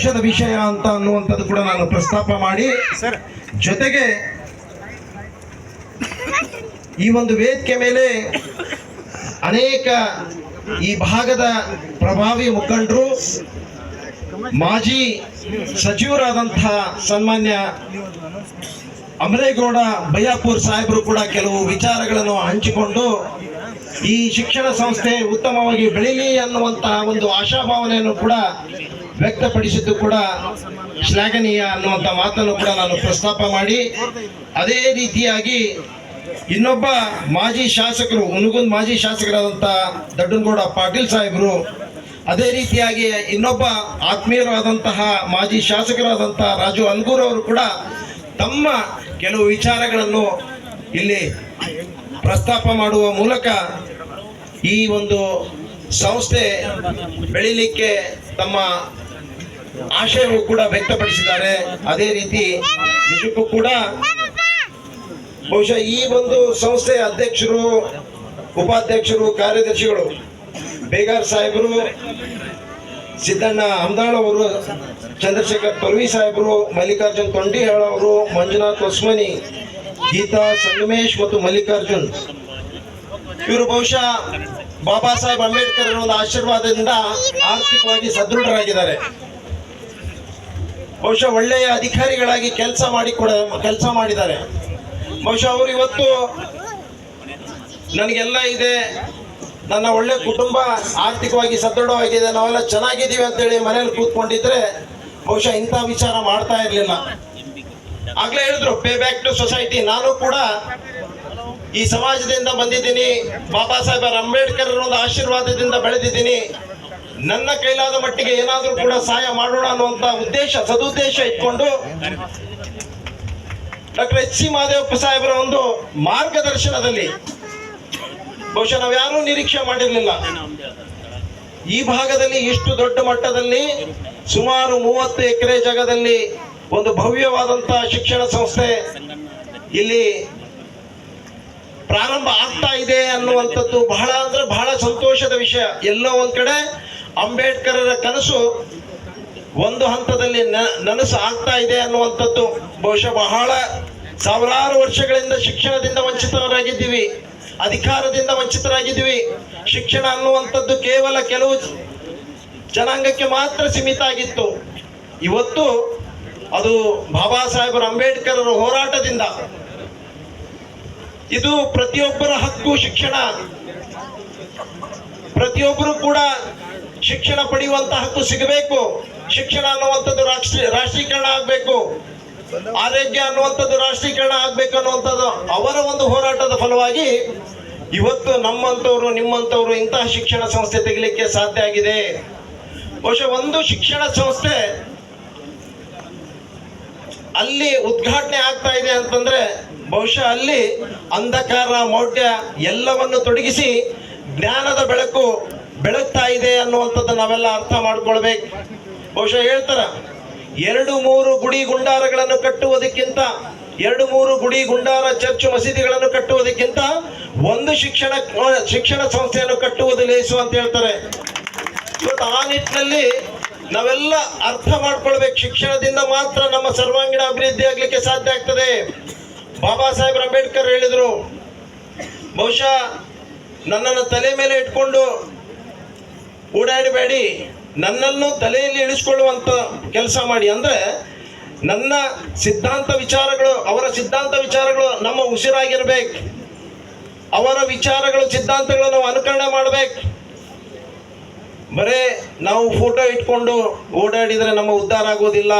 ಸಂತೋಷದ ವಿಷಯ ಅಂತ ಅನ್ನುವಂಥದ್ದು ಕೂಡ ನಾನು ಪ್ರಸ್ತಾಪ ಮಾಡಿ. ಸರ್. ಜೊತೆಗೆ ಈ ಒಂದು ವೇದಿಕೆ ಮೇಲೆ ಅನೇಕ ಈ ಭಾಗದ ಪ್ರಭಾವಿ ಮುಖಂಡರು ಮಾಜಿ ಸಚಿವರಾದಂಥ ಸನ್ಮಾನ್ಯ ಅಮರೇಗೌಡ ಬಯ್ಯಾಪುರ್ ಸಾಹೇಬರು ಕೂಡ ಕೆಲವು ವಿಚಾರಗಳನ್ನು ಹಂಚಿಕೊಂಡು ಈ ಶಿಕ್ಷಣ ಸಂಸ್ಥೆ ಉತ್ತಮವಾಗಿ ಬೆಳೀಲಿ ಅನ್ನುವಂತಹ ಒಂದು ಆಶಾಭಾವನೆಯನ್ನು ಕೂಡ ವ್ಯಕ್ತಪಡಿಸಿದ್ದು ಕೂಡ ಶ್ಲಾಘನೀಯ ಅನ್ನುವಂಥ ಮಾತನ್ನು ಕೂಡ ನಾನು ಪ್ರಸ್ತಾಪ ಮಾಡಿ, ಅದೇ ರೀತಿಯಾಗಿ ಇನ್ನೊಬ್ಬ ಮಾಜಿ ಶಾಸಕರು ಮುನುಗುಂದ್ ಮಾಜಿ ಶಾಸಕರಾದಂಥ ದಡ್ಡನಗೌಡ ಪಾಟೀಲ್ ಸಾಹೇಬರು, ಅದೇ ರೀತಿಯಾಗಿ ಇನ್ನೊಬ್ಬ ಆತ್ಮೀಯರಾದಂತಹ ಮಾಜಿ ಶಾಸಕರಾದಂಥ ರಾಜು ಅನ್ಗೂರ್ ಅವರು ಕೂಡ ತಮ್ಮ ಕೆಲವು ವಿಚಾರಗಳನ್ನು ಇಲ್ಲಿ ಪ್ರಸ್ತಾಪ ಮಾಡುವ ಮೂಲಕ ಈ ಒಂದು ಸಂಸ್ಥೆ ಬೆಳಿಲಿಕ್ಕೆ ತಮ್ಮ ಆಶಯವು ಕೂಡ ವ್ಯಕ್ತಪಡಿಸಿದ್ದಾರೆ. ಅದೇ ರೀತಿ ನಿಜಕ್ಕೂ ಕೂಡ ಬಹುಶಃ ಈ ಒಂದು ಸಂಸ್ಥೆಯ ಅಧ್ಯಕ್ಷರು, ಉಪಾಧ್ಯಕ್ಷರು, ಕಾರ್ಯದರ್ಶಿಗಳು ಬೇಗಾರ್ ಸಾಹೇಬರು, ಸಿದ್ದಣ್ಣ ಹಮ್ದಾಳ್ ಅವರು, ಚಂದ್ರಶೇಖರ್ ಪರ್ವಿ ಸಾಹೇಬರು, ಮಲ್ಲಿಕಾರ್ಜುನ್ ತೊಂಡಿಹಾಳ್ ಅವರು, ಮಂಜುನಾಥ್ ಹೊಸ್ಮನಿ ಗೀತಾ ಸಂಗಮೇಶ್ ಮತ್ತು ಮಲ್ಲಿಕಾರ್ಜುನ್. ಇವರು ಬಹುಶಃ ಬಾಬಾ ಸಾಹೇಬ್ ಅಂಬೇಡ್ಕರ್ ಅವರ ಒಂದು ಆಶೀರ್ವಾದದಿಂದ ಆರ್ಥಿಕವಾಗಿ ಸದೃಢರಾಗಿದ್ದಾರೆ. ಬಹುಶಃ ಒಳ್ಳೆಯ ಅಧಿಕಾರಿಗಳಾಗಿ ಕೆಲಸ ಮಾಡಿ ಕೂಡ, ಕೆಲಸ ಮಾಡಿದ್ದಾರೆ. ಬಹುಶಃ ಅವರು ಇವತ್ತು ನನಗೆಲ್ಲ ಇದೆ, ನನ್ನ ಒಳ್ಳೆ ಕುಟುಂಬ ಆರ್ಥಿಕವಾಗಿ ಸದೃಢವಾಗಿದೆ, ನಾವೆಲ್ಲ ಚೆನ್ನಾಗಿದ್ದೀವಿ ಅಂತೇಳಿ ಮನೇಲಿ ಕೂತ್ಕೊಂಡಿದ್ರೆ ಬಹುಶಃ ಇಂಥ ವಿಚಾರ ಮಾಡ್ತಾ ಇರಲಿಲ್ಲ. ಆಗ್ಲೇ ಹೇಳಿದ್ರು ಪೇ ಬ್ಯಾಕ್ ಟು ಸೊಸೈಟಿ ನಾನು ಕೂಡ ಈ ಸಮಾಜದಿಂದ ಬಂದಿದ್ದೀನಿ, ಬಾಬಾ ಸಾಹೇಬ್ ಅಂಬೇಡ್ಕರ್ ಒಂದು ಆಶೀರ್ವಾದದಿಂದ ಬೆಳೆದಿದ್ದೀನಿ. ನನ್ನ ಕೈಲಾದ ಮಟ್ಟಿಗೆ ಏನಾದರೂ ಕೂಡ ಸಹಾಯ ಮಾಡೋಣ ಅನ್ನುವಂತ ಉದ್ದೇಶ, ಸದುದ್ದೇಶ ಇಟ್ಕೊಂಡು ಡಾಕ್ಟರ್ ಎಚ್ ಸಿ ಮಹಾದೇವಪ್ಪ ಸಾಹೇಬರ ಒಂದು ಮಾರ್ಗದರ್ಶನದಲ್ಲಿ ಬಹುಶಃ ನಾವು ಯಾರೂ ನಿರೀಕ್ಷೆ ಮಾಡಿರಲಿಲ್ಲ. ಈ ಭಾಗದಲ್ಲಿ ಇಷ್ಟು ದೊಡ್ಡ ಮಟ್ಟದಲ್ಲಿ ಸುಮಾರು ಮೂವತ್ತು ಎಕರೆ ಜಾಗದಲ್ಲಿ ಒಂದು ಭವ್ಯವಾದಂತಹ ಶಿಕ್ಷಣ ಸಂಸ್ಥೆ ಇಲ್ಲಿ ಪ್ರಾರಂಭ ಆಗ್ತಾ ಇದೆ ಅನ್ನುವಂಥದ್ದು ಬಹಳ ಅಂದ್ರೆ ಬಹಳ ಸಂತೋಷದ ವಿಷಯ. ಎಲ್ಲೋ ಒಂದ್ ಕಡೆ ಅಂಬೇಡ್ಕರರ ಕನಸು ಒಂದು ಹಂತದಲ್ಲಿ ನನಸು ಆಗ್ತಾ ಇದೆ ಅನ್ನುವಂಥದ್ದು ಬಹುಶಃ ಬಹಳ ಸಾವಿರಾರು ವರ್ಷಗಳಿಂದ ಶಿಕ್ಷಣದಿಂದ ವಂಚಿತರಾಗಿದ್ದೀವಿ, ಅಧಿಕಾರದಿಂದ ವಂಚಿತರಾಗಿದ್ದೀವಿ. ಶಿಕ್ಷಣ ಅನ್ನುವಂಥದ್ದು ಕೇವಲ ಕೆಲವು ಜನಾಂಗಕ್ಕೆ ಮಾತ್ರ ಸೀಮಿತ ಆಗಿತ್ತು. ಇವತ್ತು ಅದು ಬಾಬಾ ಸಾಹೇಬರ ಅಂಬೇಡ್ಕರರ ಹೋರಾಟದಿಂದ ಇದು ಪ್ರತಿಯೊಬ್ಬರ ಹಕ್ಕು ಶಿಕ್ಷಣ. ಪ್ರತಿಯೊಬ್ಬರು ಕೂಡ ಶಿಕ್ಷಣ ಪಡೆಯುವಂತ ಹಕ್ಕು ಸಿಗಬೇಕು. ಶಿಕ್ಷಣ ಅನ್ನುವಂಥದ್ದು ರಾಷ್ಟ್ರೀಯ ರಾಷ್ಟ್ರೀಕರಣ ಆಗಬೇಕು. ಆರೋಗ್ಯ ಅನ್ನುವಂಥದ್ದು ರಾಷ್ಟ್ರೀಕರಣ ಆಗಬೇಕು ಅನ್ನುವಂಥದ್ದು ಅವರ ಒಂದು ಹೋರಾಟದ ಫಲವಾಗಿ ಇವತ್ತು ನಮ್ಮಂಥವ್ರು, ನಿಮ್ಮಂಥವ್ರು ಇಂತಹ ಶಿಕ್ಷಣ ಸಂಸ್ಥೆ ತೆಗಿಲಿಕ್ಕೆ ಸಾಧ್ಯ ಆಗಿದೆ. ಬಹುಶಃ ಒಂದು ಶಿಕ್ಷಣ ಸಂಸ್ಥೆ ಅಲ್ಲಿ ಉದ್ಘಾಟನೆ ಆಗ್ತಾ ಇದೆ ಅಂತಂದ್ರೆ ಬಹುಶಃ ಅಲ್ಲಿ ಅಂಧಕಾರ, ಮೌಢ್ಯ ಎಲ್ಲವನ್ನು ತೊಡಗಿಸಿ ಜ್ಞಾನದ ಬೆಳಕು ಬೆಳಗ್ತಾ ಇದೆ ಅನ್ನುವಂಥದ್ದು ನಾವೆಲ್ಲ ಅರ್ಥ ಮಾಡ್ಕೊಳ್ಬೇಕು. ಬಹುಶಃ ಹೇಳ್ತಾರ, ಎರಡು ಮೂರು ಗುಡಿ ಗುಂಡಾರಗಳನ್ನು ಕಟ್ಟುವುದಕ್ಕಿಂತ, ಎರಡು ಮೂರು ಗುಡಿ ಗುಂಡಾರ ಚರ್ಚ್ ಮಸೀದಿಗಳನ್ನು ಕಟ್ಟುವುದಕ್ಕಿಂತ ಒಂದು ಶಿಕ್ಷಣ ಶಿಕ್ಷಣ ಸಂಸ್ಥೆಯನ್ನು ಕಟ್ಟುವುದು ಲೇಸು ಅಂತ ಹೇಳ್ತಾರೆ. ಇವತ್ತು ಆ ನಿಟ್ಟಿನಲ್ಲಿ ನಾವೆಲ್ಲ ಅರ್ಥ ಮಾಡ್ಕೊಳ್ಬೇಕು. ಶಿಕ್ಷಣದಿಂದ ಮಾತ್ರ ನಮ್ಮ ಸರ್ವಾಂಗೀಣ ಅಭಿವೃದ್ಧಿ ಆಗ್ಲಿಕ್ಕೆ ಸಾಧ್ಯ ಆಗ್ತದೆ. ಬಾಬಾ ಸಾಹೇಬ್ ಅಂಬೇಡ್ಕರ್ ಹೇಳಿದ್ರು, ಬಹುಶಃ ನನ್ನನ್ನು ತಲೆ ಮೇಲೆ ಇಟ್ಕೊಂಡು ಓಡಾಡಬೇಡಿ. ನನ್ನನ್ನು ತಲೆಯಲ್ಲಿ ಇಳಿಸ್ಕೊಳ್ಳುವಂತ ಕೆಲಸ ಮಾಡಿ. ಅಂದ್ರೆ ನನ್ನ ಸಿದ್ಧಾಂತ ವಿಚಾರಗಳು, ಅವರ ಸಿದ್ಧಾಂತ ವಿಚಾರಗಳು ನಮ್ಮ ಉಸಿರಾಗಿರ್ಬೇಕು. ಅವರ ವಿಚಾರಗಳು ಸಿದ್ಧಾಂತಗಳು ನಾವು ಅನುಕರಣೆ ಮಾಡ್ಬೇಕು. ಬರೇ ನಾವು ಫೋಟೋ ಇಟ್ಕೊಂಡು ಓಡಾಡಿದರೆ ನಮ್ಮ ಉದ್ಧಾರ ಆಗೋದಿಲ್ಲ.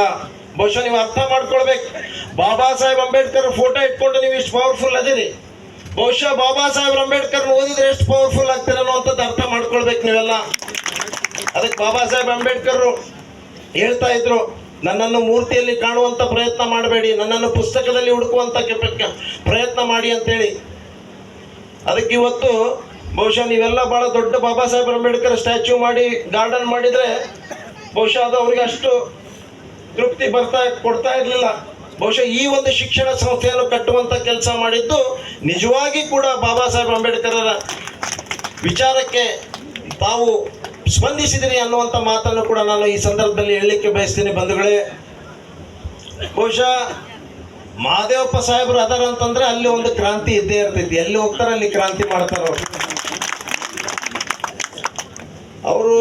ಬಹುಶಃ ನೀವು ಅರ್ಥ ಮಾಡ್ಕೊಳ್ಬೇಕು. ಬಾಬಾ ಸಾಹೇಬ್ ಅಂಬೇಡ್ಕರ್ ಫೋಟೋ ಇಟ್ಕೊಂಡು ನೀವು ಇಷ್ಟು ಪವರ್ಫುಲ್ ಅದಿರಿ. ಬಹುಶಃ ಬಾಬಾ ಸಾಹೇಬ್ ಅಂಬೇಡ್ಕರ್ ಓದಿದ್ರೆ ಎಷ್ಟು ಪವರ್ಫುಲ್ ಆಗ್ತಿರಲ್ಲ ಅನ್ನೋಂಥದ್ದು ಅರ್ಥ ಮಾಡ್ಕೊಳ್ಬೇಕು ನೀವೆಲ್ಲ. ಅದಕ್ಕೆ ಬಾಬಾ ಸಾಹೇಬ್ ಅಂಬೇಡ್ಕರ್ ಹೇಳ್ತಾ ಇದ್ರು, ನನ್ನನ್ನು ಮೂರ್ತಿಯಲ್ಲಿ ಕಾಣುವಂತ ಪ್ರಯತ್ನ ಮಾಡಬೇಡಿ, ನನ್ನನ್ನು ಪುಸ್ತಕದಲ್ಲಿ ಹುಡುಕುವಂಥ ಪ್ರಯತ್ನ ಮಾಡಿ ಅಂತೇಳಿ. ಅದಕ್ಕೆ ಇವತ್ತು ಬಹುಶಃ ನೀವೆಲ್ಲ ಬಹಳ ದೊಡ್ಡ ಬಾಬಾ ಸಾಹೇಬ್ ಅಂಬೇಡ್ಕರ್ ಸ್ಟ್ಯಾಚ್ಯೂ ಮಾಡಿ, ಗಾರ್ಡನ್ ಮಾಡಿದ್ರೆ ಬಹುಶಃ ಅದು ಅವ್ರಿಗೆ ಅಷ್ಟು ತೃಪ್ತಿ ಬರ್ತಾ ಕೊಡ್ತಾ ಇರಲಿಲ್ಲ. ಬಹುಶಃ ಈ ಒಂದು ಶಿಕ್ಷಣ ಸಂಸ್ಥೆಯನ್ನು ಕಟ್ಟುವಂತ ಕೆಲಸ ಮಾಡಿದ್ದು ನಿಜವಾಗಿ ಕೂಡ ಬಾಬಾ ಸಾಹೇಬ್ ಅಂಬೇಡ್ಕರರ ವಿಚಾರಕ್ಕೆ ತಾವು ಸ್ಪಂದಿಸಿದಿರಿ ಅನ್ನುವಂಥ ಮಾತನ್ನು ಕೂಡ ನಾನು ಈ ಸಂದರ್ಭದಲ್ಲಿ ಹೇಳಲಿಕ್ಕೆ ಬಯಸ್ತೀನಿ ಬಂಧುಗಳೇ. ಬಹುಶಃ ಮಹಾದೇವಪ್ಪ ಸಾಹೇಬರು ಅದಾರ ಅಂತಂದ್ರೆ ಅಲ್ಲಿ ಒಂದು ಕ್ರಾಂತಿ ಇದ್ದೇ ಇರ್ತೈತಿ. ಎಲ್ಲಿ ಹೋಗ್ತಾರೆ, ಅಲ್ಲಿ ಕ್ರಾಂತಿ ಮಾಡ್ತಾರ ಅವರು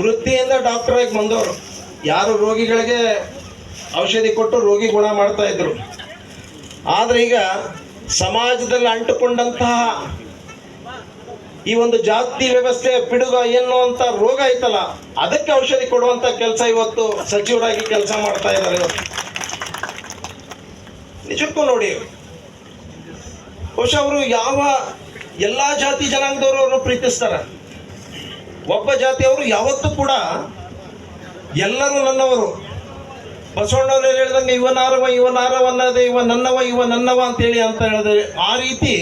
ವೃತ್ತಿಯಿಂದ ಡಾಕ್ಟರ್ ಆಗಿ ಬಂದವರು. ಯಾರು ರೋಗಿಗಳಿಗೆ ಔಷಧಿ ಕೊಟ್ಟು ರೋಗಿ ಗುಣ ಮಾಡ್ತಾ ಇದ್ರು. ಆದ್ರೆ ಈಗ ಸಮಾಜದಲ್ಲಿ ಅಂಟುಕೊಂಡಂತಹ ಈ ಒಂದು ಜಾತಿ ವ್ಯವಸ್ಥೆ ಪಿಡುಗ ಎನ್ನುವಂಥ ರೋಗ ಐತಲ್ಲ, ಅದಕ್ಕೆ ಔಷಧಿ ಕೊಡುವಂತ ಕೆಲಸ ಇವತ್ತು ಸಚಿವರಾಗಿ ಕೆಲಸ ಮಾಡ್ತಾ ಇದ್ದಾರೆ ಇವತ್ತು ನಿಜಕ್ಕೂ ನೋಡಿ, ಬಹುಶಃ ಅವರು ಯಾವ ಎಲ್ಲಾ ಜಾತಿ ಜನಾಂಗದವರು ಅವರು ಪ್ರೀತಿಸ್ತಾರೆ. ಒಬ್ಬ ಜಾತಿಯವರು ಯಾವತ್ತೂ ಕೂಡ ಎಲ್ಲರೂ ನನ್ನವರು. ಬಸವಣ್ಣವರು ಹೇಳ್ದಂಗೆ ಇವನಾರವ ಇವನಾರವ ಅನ್ನೋದೇ, ಇವ ನನ್ನವ ಇವ ನನ್ನವ ಅಂತೇಳಿ ಅಂತ ಹೇಳಿದ್ರೆ ಆ ರೀತಿ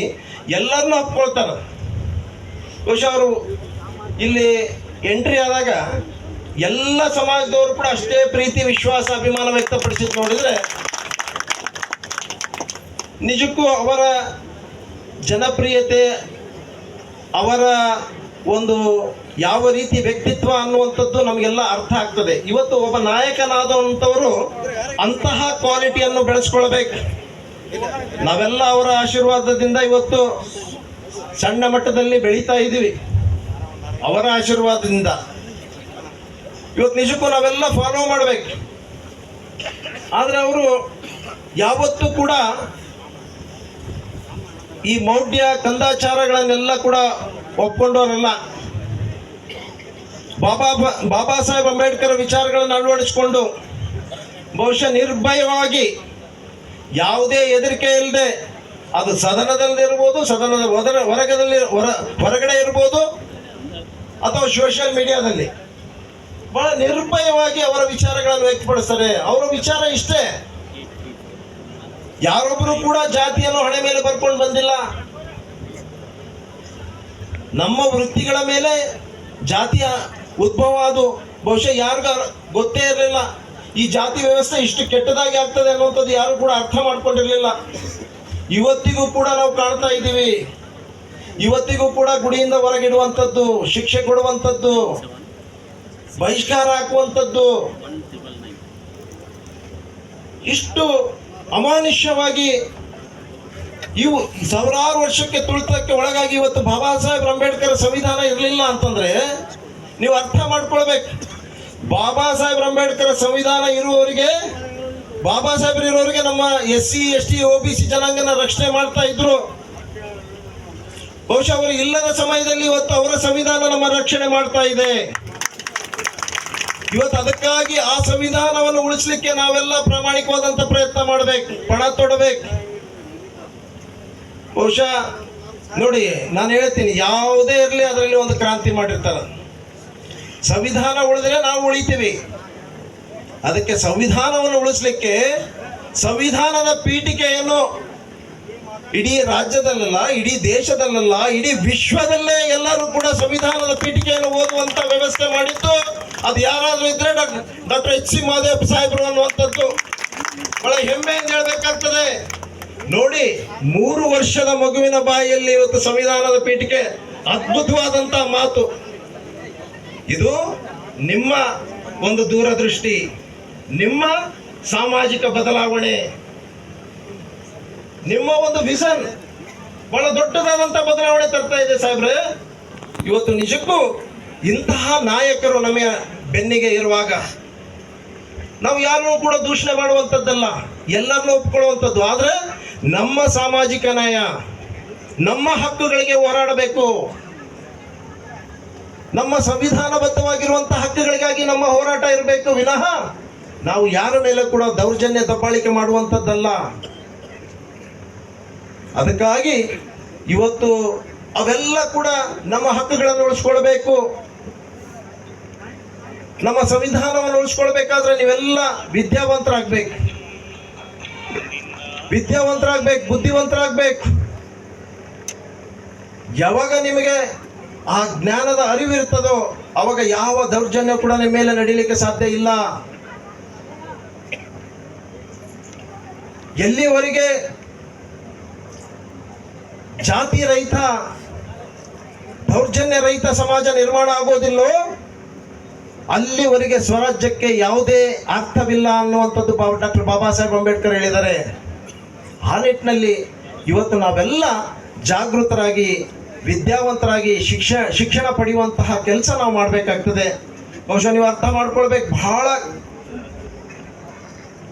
ಎಲ್ಲರನ್ನೂ ಒಪ್ಕೊಳ್ತಾರೆ. ಬಹುಶಃ ಅವರು ಇಲ್ಲಿ ಎಂಟ್ರಿ ಆದಾಗ ಎಲ್ಲ ಸಮಾಜದವರು ಕೂಡ ಅಷ್ಟೇ ಪ್ರೀತಿ, ವಿಶ್ವಾಸ, ಅಭಿಮಾನ ವ್ಯಕ್ತಪಡಿಸಿದ್ ನೋಡಿದ್ರೆ ನಿಜಕ್ಕೂ ಅವರ ಜನಪ್ರಿಯತೆ, ಅವರ ಒಂದು ಯಾವ ರೀತಿ ವ್ಯಕ್ತಿತ್ವ ಅನ್ನುವಂಥದ್ದು ನಮಗೆಲ್ಲ ಅರ್ಥ ಆಗ್ತದೆ. ಇವತ್ತು ಒಬ್ಬ ನಾಯಕನಾದಂಥವರು ಅಂತಹ ಕ್ವಾಲಿಟಿಯನ್ನು ಬೆಳೆಸ್ಕೊಳ್ಬೇಕು. ನಾವೆಲ್ಲ ಅವರ ಆಶೀರ್ವಾದದಿಂದ ಇವತ್ತು ಸಣ್ಣ ಮಟ್ಟದಲ್ಲಿ ಬೆಳೀತಾ ಇದ್ದೀವಿ. ಅವರ ಆಶೀರ್ವಾದದಿಂದ. ಇವತ್ತು ನಿಜಕ್ಕೂ ನಾವೆಲ್ಲ ಫಾಲೋ ಮಾಡ್ಬೇಕು. ಆದರೆ ಅವರು ಯಾವತ್ತೂ ಕೂಡ ಈ ಮೌಢ್ಯ, ಕಂದಾಚಾರಗಳನ್ನೆಲ್ಲ ಕೂಡ ಒಪ್ಕೊಂಡವರಲ್ಲ. ಬಾಬಾ ಬಾಬಾ ಸಾಹೇಬ್ ಅಂಬೇಡ್ಕರ್ ವಿಚಾರಗಳನ್ನು ಅಳವಡಿಸಿಕೊಂಡು ಬಹುಶಃ ನಿರ್ಭಯವಾಗಿ ಯಾವುದೇ ಹೆದರಿಕೆ ಇಲ್ಲದೆ ಅದು ಸದನದಲ್ಲಿರ್ಬೋದು ಸದನದ ಹೊರ ಹೊರಗದಲ್ಲಿ ಹೊರ ಹೊರಗಡೆ ಇರ್ಬೋದು ಅಥವಾ ಸೋಷಿಯಲ್ ಮೀಡಿಯಾದಲ್ಲಿ ಬಹಳ ನಿರ್ಭಯವಾಗಿ ಅವರ ವಿಚಾರಗಳನ್ನು ವ್ಯಕ್ತಪಡಿಸ್ತಾರೆ. ಅವರ ವಿಚಾರ ಇಷ್ಟೇ. ಯಾರೊಬ್ಬರು ಕೂಡ ಜಾತಿಯನ್ನು ಹಣೆ ಮೇಲೆ ಬರ್ಕೊಂಡು ಬಂದಿಲ್ಲ. ನಮ್ಮ ವೃತ್ತಿಗಳ ಮೇಲೆ ಜಾತಿಯ ಉದ್ಭವ ಅದು. ಬಹುಶಃ ಯಾರಿಗೂ ಗೊತ್ತೇ ಇರಲಿಲ್ಲ. ಈ ಜಾತಿ ವ್ಯವಸ್ಥೆ ಇಷ್ಟು ಕೆಟ್ಟದಾಗಿ ಆಗ್ತದೆ ಅನ್ನುವಂಥದ್ದು ಯಾರು ಕೂಡ ಅರ್ಥ ಮಾಡ್ಕೊಂಡಿರಲಿಲ್ಲ. ಇವತ್ತಿಗೂ ಕೂಡ ನಾವು ಕಾಣ್ತಾ ಇದ್ದೀವಿ. ಇವತ್ತಿಗೂ ಕೂಡ ಗುಡಿಯಿಂದ ಹೊರಗಿಡುವಂಥದ್ದು, ಶಿಕ್ಷೆ ಕೊಡುವಂಥದ್ದು, ಬಹಿಷ್ಕಾರ ಹಾಕುವಂಥದ್ದು. ಇಷ್ಟು ಅಮಾನುಷ್ಯವಾಗಿ ಇವು ಸಾವಿರಾರು ವರ್ಷಕ್ಕೆ ತುಳಿತಕ್ಕೆ ಒಳಗಾಗಿ ಇವತ್ತು ಬಾಬಾ ಸಾಹೇಬ್ ಅಂಬೇಡ್ಕರ್ ಸಂವಿಧಾನ ಇರಲಿಲ್ಲ ಅಂತಂದ್ರೆ ನೀವು ಅರ್ಥ ಮಾಡ್ಕೊಳ್ಬೇಕು. ಬಾಬಾ ಸಾಹೇಬ್ ಅಂಬೇಡ್ಕರ್ ಸಂವಿಧಾನ ಇರುವವರಿಗೆ, ಬಾಬಾ ಸಾಹೇಬ್ರು ಇರೋರಿಗೆ ನಮ್ಮ S C, S T O B, C ಜನಾಂಗನ ರಕ್ಷಣೆ ಮಾಡ್ತಾ ಇದ್ರು. ಬಹುಶಃ ಅವರು ಇಲ್ಲದ ಸಮಯದಲ್ಲಿ ಇವತ್ತು ಅವರ ಸಂವಿಧಾನ ನಮ್ಮ ರಕ್ಷಣೆ ಮಾಡ್ತಾ ಇದೆ. ಇವತ್ತು ಅದಕ್ಕಾಗಿ ಆ ಸಂವಿಧಾನವನ್ನು ಉಳಿಸ್ಲಿಕ್ಕೆ ನಾವೆಲ್ಲ ಪ್ರಾಮಾಣಿಕವಾದಂತ ಪ್ರಯತ್ನ ಮಾಡಬೇಕು, ಪಣ ತೊಡಬೇಕು. ಬಹುಶಃ ನೋಡಿ, ನಾನು ಹೇಳ್ತೀನಿ, ಯಾವುದೇ ಇರಲಿ ಅದರಲ್ಲಿ ಒಂದು ಕ್ರಾಂತಿ ಮಾಡಿರ್ತಾರೆ. ಸಂವಿಧಾನ ಉಳಿದ್ರೆ ನಾವು ಉಳಿತೀವಿ. ಅದಕ್ಕೆ ಸಂವಿಧಾನವನ್ನು ಉಳಿಸ್ಲಿಕ್ಕೆ ಸಂವಿಧಾನದ ಪೀಠಿಕೆಯನ್ನು ಇಡೀ ರಾಜ್ಯದಲ್ಲೆಲ್ಲ, ಇಡೀ ದೇಶದಲ್ಲ ಇಡೀ ವಿಶ್ವದಲ್ಲೇ ಎಲ್ಲರೂ ಕೂಡ ಸಂವಿಧಾನದ ಪೀಠಿಕೆಯನ್ನು ಓದುವಂತ ವ್ಯವಸ್ಥೆ ಮಾಡಿತ್ತು ಅದು ಯಾರಾದ್ರೂ ಇದ್ರೆ ಡಾಕ್ಟರ್ ಎಚ್ ಸಿ ಮಹದೇವ್ ಸಾಹೇಬರು ಅನ್ನುವಂಥದ್ದು. ಬಹಳ ಹೆಮ್ಮೆಯಿಂದ ಹೇಳ್ಬೇಕಾಗ್ತದೆ. ನೋಡಿ, ಮೂರು ವರ್ಷದ ಮಗುವಿನ ಬಾಯಿಯಲ್ಲಿ ಇವತ್ತು ಸಂವಿಧಾನದ ಪೀಠಿಕೆ ಅದ್ಭುತವಾದಂತಹ ಮಾತು. ಇದು ನಿಮ್ಮ ಒಂದು ದೂರದೃಷ್ಟಿ, ನಿಮ್ಮ ಸಾಮಾಜಿಕ ಬದಲಾವಣೆ, ನಿಮ್ಮ ಒಂದು ವಿಷನ್. ಬಹಳ ದೊಡ್ಡದಾದಂಥ ಬದಲಾವಣೆ ತರ್ತಾ ಇದೆ ಸಾಹೇಬ್ರೆ. ಇವತ್ತು ನಿಜಕ್ಕೂ ಇಂತಹ ನಾಯಕರು ನಮಗೆ ಬೆನ್ನಿಗೆ ಇರುವಾಗ ನಾವು ಯಾರನ್ನೂ ಕೂಡ ದೂಷಣೆ ಮಾಡುವಂಥದ್ದಲ್ಲ, ಎಲ್ಲರನ್ನೂ ಒಪ್ಕೊಳ್ಳುವಂಥದ್ದು. ಆದರೆ ನಮ್ಮ ಸಾಮಾಜಿಕ ನ್ಯಾಯ, ನಮ್ಮ ಹಕ್ಕುಗಳಿಗೆ ಹೋರಾಡಬೇಕು. ನಮ್ಮ ಸಂವಿಧಾನಬದ್ಧವಾಗಿರುವಂತಹ ಹಕ್ಕುಗಳಿಗಾಗಿ ನಮ್ಮ ಹೋರಾಟ ಇರಬೇಕು. ವಿನಃ ನಾವು ಯಾರ ಮೇಲೆ ಕೂಡ ದೌರ್ಜನ್ಯ ದಬ್ಬಾಳಿಕೆ ಮಾಡುವಂಥದ್ದಲ್ಲ. ಅದಕ್ಕಾಗಿ ಇವತ್ತು ಅವೆಲ್ಲ ಕೂಡ ನಮ್ಮ ಹಕ್ಕುಗಳನ್ನು ಉಳಿಸ್ಕೊಳ್ಬೇಕು. ನಮ್ಮ ಸಂವಿಧಾನವನ್ನು ಉಳಿಸ್ಕೊಳ್ಬೇಕಾದ್ರೆ ನೀವೆಲ್ಲ ವಿದ್ಯಾವಂತರಾಗಬೇಕು. ವಿದ್ಯಾವಂತರಾಗ್ಬೇಕು, ಬುದ್ಧಿವಂತರಾಗಬೇಕು. ಯಾವಾಗ ನಿಮಗೆ ಆ ಜ್ಞಾನದ ಅರಿವಿರ್ತದೋ, ಅವಾಗ ಯಾವ ದೌರ್ಜನ್ಯ ಕೂಡ ನಿಮ್ಮ ಮೇಲೆ ನಡೀಲಿಕ್ಕೆ ಸಾಧ್ಯ ಇಲ್ಲ. ಎಲ್ಲಿವರೆಗೆ ಜಾತಿ ರಹಿತ, ದೌರ್ಜನ್ಯ ರಹಿತ ಸಮಾಜ ನಿರ್ಮಾಣ ಆಗೋದಿಲ್ಲೋ, ಅಲ್ಲಿವರೆಗೆ ಸ್ವರಾಜ್ಯಕ್ಕೆ ಯಾವುದೇ ಅರ್ಥವಿಲ್ಲ ಅನ್ನುವಂಥದ್ದು ಡಾಕ್ಟರ್ ಬಾಬಾ ಸಾಹೇಬ್ ಅಂಬೇಡ್ಕರ್ ಹೇಳಿದ್ದಾರೆ. ಆ ನಿಟ್ಟಿನಲ್ಲಿ ಇವತ್ತು ನಾವೆಲ್ಲ ಜಾಗೃತರಾಗಿ ವಿದ್ಯಾವಂತರಾಗಿ ಶಿಕ್ಷ, ಶಿಕ್ಷಣ ಪಡೆಯುವಂತಹ ಕೆಲಸ ನಾವು ಮಾಡಬೇಕಾಗ್ತದೆ. ಬಹುಶಃ ನೀವು ಅರ್ಥ ಮಾಡ್ಕೊಳ್ಬೇಕು. ಬಹಳ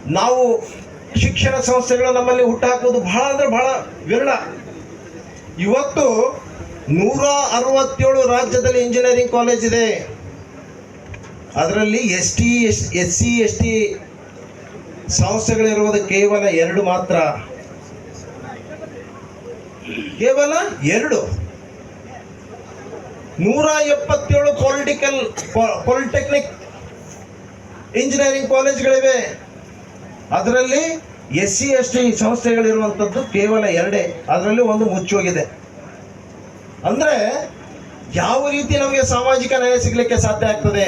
ನಾವು ಶಿಕ್ಷಣ ಸಂಸ್ಥೆಗಳು ನಮ್ಮಲ್ಲಿ ಹುಟ್ಟಾಕೋದು ಬಹಳ ಅಂದರೆ ಬಹಳ ವಿರಳ. ಇವತ್ತು ನೂರ ಅರವತ್ತೇಳು ರಾಜ್ಯದಲ್ಲಿ ಇಂಜಿನಿಯರಿಂಗ್ ಕಾಲೇಜ್ ಇದೆ. ಅದರಲ್ಲಿ S T, S S C, S T ಸಂಸ್ಥೆಗಳಿರುವುದು ಕೇವಲ ಎರಡು ಮಾತ್ರ. ಕೇವಲ ಎರಡು. ನೂರ ಎಪ್ಪತ್ತೇಳು ಪೊಲಿಟಿಕಲ್ ಪಾಲಿಟೆಕ್ನಿಕ್ ಇಂಜಿನಿಯರಿಂಗ್ ಕಾಲೇಜ್ಗಳಿವೆ. ಅದರಲ್ಲಿ ಎಸ್ ಸಿ ಎಸ್ ಟಿ ಸಂಸ್ಥೆಗಳಿರುವಂಥದ್ದು ಕೇವಲ ಎರಡೇ. ಅದರಲ್ಲಿ ಒಂದು ಮುಚ್ಚೋಗಿದೆ. ಅಂದರೆ ಯಾವ ರೀತಿ ನಮಗೆ ಸಾಮಾಜಿಕ ನ್ಯಾಯ ಸಿಗಲಿಕ್ಕೆ ಸಾಧ್ಯ ಆಗ್ತದೆ?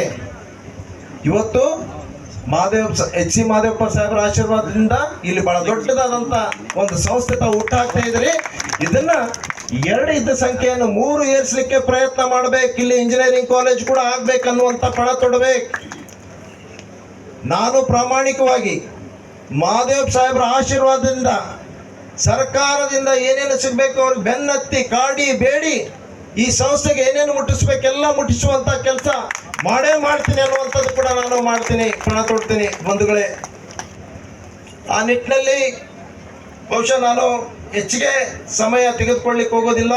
ಇವತ್ತು ಮಹಾದೇವ್ ಎಚ್ ಸಿ ಮಹಾದೇವಪ್ಪ ಸಾಹೇಬರ ಆಶೀರ್ವಾದದಿಂದ ಇಲ್ಲಿ ಬಹಳ ದೊಡ್ಡದಾದಂತ ಒಂದು ಸಂಸ್ಥೆ ತಾವು ಹುಟ್ಟಾಗ್ತಾ ಇದ್ರಿ ಇದನ್ನ ಎರಡು ಇದ್ದ ಸಂಖ್ಯೆಯನ್ನು ಮೂರು ಏರಿಸಲಿಕ್ಕೆ ಪ್ರಯತ್ನ ಮಾಡಬೇಕು. ಇಲ್ಲಿ ಇಂಜಿನಿಯರಿಂಗ್ ಕಾಲೇಜ್ ಕೂಡ ಆಗ್ಬೇಕನ್ನುವಂಥ ಪಣ ತೊಡಬೇಕು. ನಾನು ಪ್ರಾಮಾಣಿಕವಾಗಿ ಮಹಾದೇವ್ ಸಾಹೇಬರ ಆಶೀರ್ವಾದದಿಂದ ಸರ್ಕಾರದಿಂದ ಏನೇನು ಸಿಗಬೇಕು ಅವ್ರಿಗೆ ಬೆನ್ನತ್ತಿ, ಕಾಡಿ, ಬೇಡಿ ಈ ಸಂಸ್ಥೆಗೆ ಏನೇನು ಮುಟ್ಟಿಸ್ಬೇಕೆಲ್ಲ ಮುಟ್ಟಿಸುವಂತ ಕೆಲಸ ಮಾಡೇ ಮಾಡ್ತೀನಿ ಅನ್ನುವಂಥದ್ದು ಕೂಡ ನಾನು ಮಾಡ್ತೀನಿ ಪಣ ತೊಡ್ತೀನಿ ಬಂಧುಗಳೇ. ಆ ನಿಟ್ಟಿನಲ್ಲಿ ಬಹುಶಃ ನಾನು ಹೆಚ್ಚಿಗೆ ಸಮಯ ತೆಗೆದುಕೊಳ್ಳಿಕ್ಕೆ ಹೋಗೋದಿಲ್ಲ.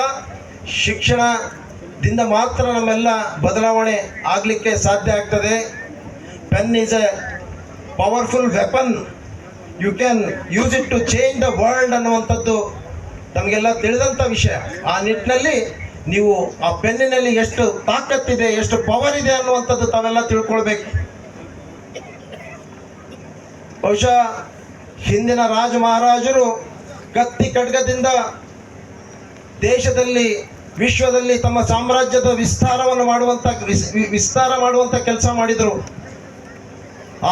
ಶಿಕ್ಷಣದಿಂದ ಮಾತ್ರ ನಮ್ಮೆಲ್ಲ ಬದಲಾವಣೆ ಆಗಲಿಕ್ಕೆ ಸಾಧ್ಯ ಆಗ್ತದೆ. Pen is a powerful weapon you can use it to change the world ಅನ್ನುವಂಥದ್ದು ನಮಗೆಲ್ಲ ತಿಳಿದಂಥ ವಿಷಯ. ಆ ನಿಟ್ಟಿನಲ್ಲಿ ನೀವು ಆ ಪೆನ್ನಿನಲ್ಲಿ ಎಷ್ಟು ತಾಕತ್ತಿದೆ ಎಷ್ಟು ಪವರ್ ಇದೆ ಅನ್ನುವಂಥದ್ದು ತಾವೆಲ್ಲ ತಿಳ್ಕೊಳ್ಬೇಕು. ಬಹುಶಃ ಹಿಂದಿನ ರಾಜ ಮಹಾರಾಜರು ಕತ್ತಿ ಖಡ್ಗದಿಂದ ದೇಶದಲ್ಲಿ, ವಿಶ್ವದಲ್ಲಿ ತಮ್ಮ ಸಾಮ್ರಾಜ್ಯದ ವಿಸ್ತಾರವನ್ನು ಮಾಡುವಂತ ವಿಸ್ತಾರ ಮಾಡುವಂತ ಕೆಲಸ ಮಾಡಿದರು.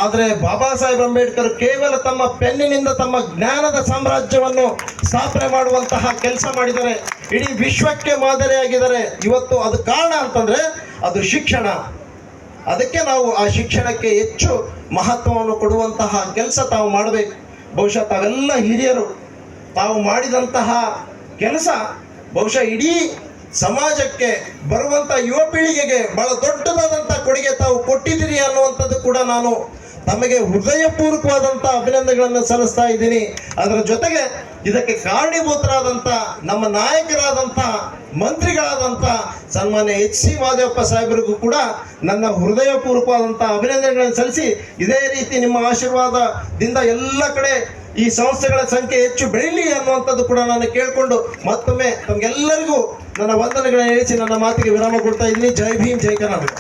ಆದರೆ ಬಾಬಾ ಸಾಹೇಬ್ ಅಂಬೇಡ್ಕರ್ ಕೇವಲ ತಮ್ಮ ಪೆನ್ನಿನಿಂದ ತಮ್ಮ ಜ್ಞಾನದ ಸಾಮ್ರಾಜ್ಯವನ್ನು ಸ್ಥಾಪನೆ ಮಾಡುವಂತಹ ಕೆಲಸ ಮಾಡಿದ್ದಾರೆ ಇಡೀ ವಿಶ್ವಕ್ಕೆ ಮಾದರಿಯಾಗಿದ್ದಾರೆ. ಇವತ್ತು ಅದು ಕಾರಣ ಅಂತಂದ್ರೆ ಅದು ಶಿಕ್ಷಣ. ಅದಕ್ಕೆ ನಾವು ಆ ಶಿಕ್ಷಣಕ್ಕೆ ಹೆಚ್ಚು ಮಹತ್ವವನ್ನು ಕೊಡುವಂತಹ ಕೆಲಸ ತಾವು ಮಾಡಬೇಕು. ಬಹುಶಃ ತಾವೆಲ್ಲ ಹಿರಿಯರು, ತಾವು ಮಾಡಿದಂತಹ ಕೆಲಸ ಬಹುಶಃ ಇಡೀ ಸಮಾಜಕ್ಕೆ ಬರುವಂಥ ಯುವ ಪೀಳಿಗೆಗೆ ಬಹಳ ದೊಡ್ಡದಾದಂಥ ಕೊಡುಗೆ ತಾವು ಕೊಟ್ಟಿದ್ದೀರಿ ಅನ್ನುವಂಥದ್ದು ಕೂಡ ನಾನು ತಮಗೆ ಹೃದಯಪೂರ್ವಕವಾದಂಥ ಅಭಿನಂದನೆಗಳನ್ನು ಸಲ್ಲಿಸ್ತಾ ಇದ್ದೀನಿ. ಅದರ ಜೊತೆಗೆ ಇದಕ್ಕೆ ಕಾರಣೀಭೂತರಾದಂಥ ನಮ್ಮ ನಾಯಕರಾದಂಥ ಮಂತ್ರಿಗಳಾದಂಥ ಸನ್ಮಾನ್ಯ ಎಚ್ ಸಿ ಮಾದೇವಪ್ಪ ಸಾಹೇಬರಿಗೂ ಕೂಡ ನನ್ನ ಹೃದಯಪೂರ್ವಕವಾದಂಥ ಅಭಿನಂದನೆಗಳನ್ನು ಸಲ್ಲಿಸಿ, ಇದೇ ರೀತಿ ನಿಮ್ಮ ಆಶೀರ್ವಾದದಿಂದ ಎಲ್ಲ ಕಡೆ ಈ ಸಂಸ್ಥೆಗಳ ಸಂಖ್ಯೆ ಹೆಚ್ಚು ಬೆಳೀಲಿ ಅನ್ನುವಂಥದ್ದು ಕೂಡ ನಾನು ಕೇಳಿಕೊಂಡು ಮತ್ತೊಮ್ಮೆ ತಮಗೆಲ್ಲರಿಗೂ ನನ್ನ ವಂದನೆಗಳನ್ನು ಹೇಳಿಸಿ ನನ್ನ ಮಾತಿಗೆ ವಿರಾಮ ಕೊಡ್ತಾ ಇದ್ದೀನಿ. ಜೈ ಭೀಮ್, ಜೈ ಕರ್ನಾಟಕ.